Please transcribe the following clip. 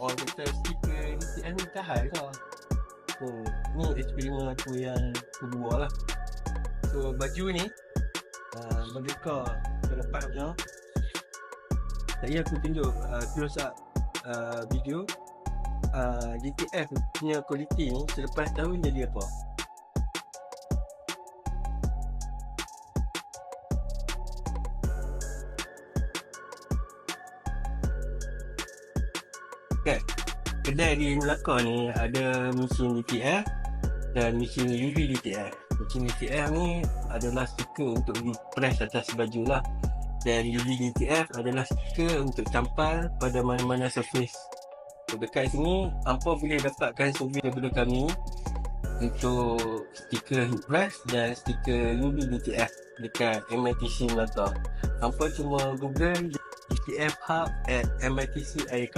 orang kata stiker DTF ni tahan kau. So, ni eksperimen aku yang kedua lah. So, baju ni, uh, bagi kau terlepas je. Tadi aku tunjuk uh, close up uh, video uh, DTF punya kualiti ni selepas tahun jadi apa. Okay. Kedai di Melaka ni ada mesin DTF dan mesin UV DTF. Mesin DTF ni adalah stiker untuk press atas baju lah. Dan UV DTF adalah stiker untuk campal pada mana-mana surface. So, dekat sini, hampa boleh dapatkan servis daripada kami untuk stiker heat press dan stiker UV DTF dekat MITC Melaka. Hampa cuma google DTF Hub at MITC Air.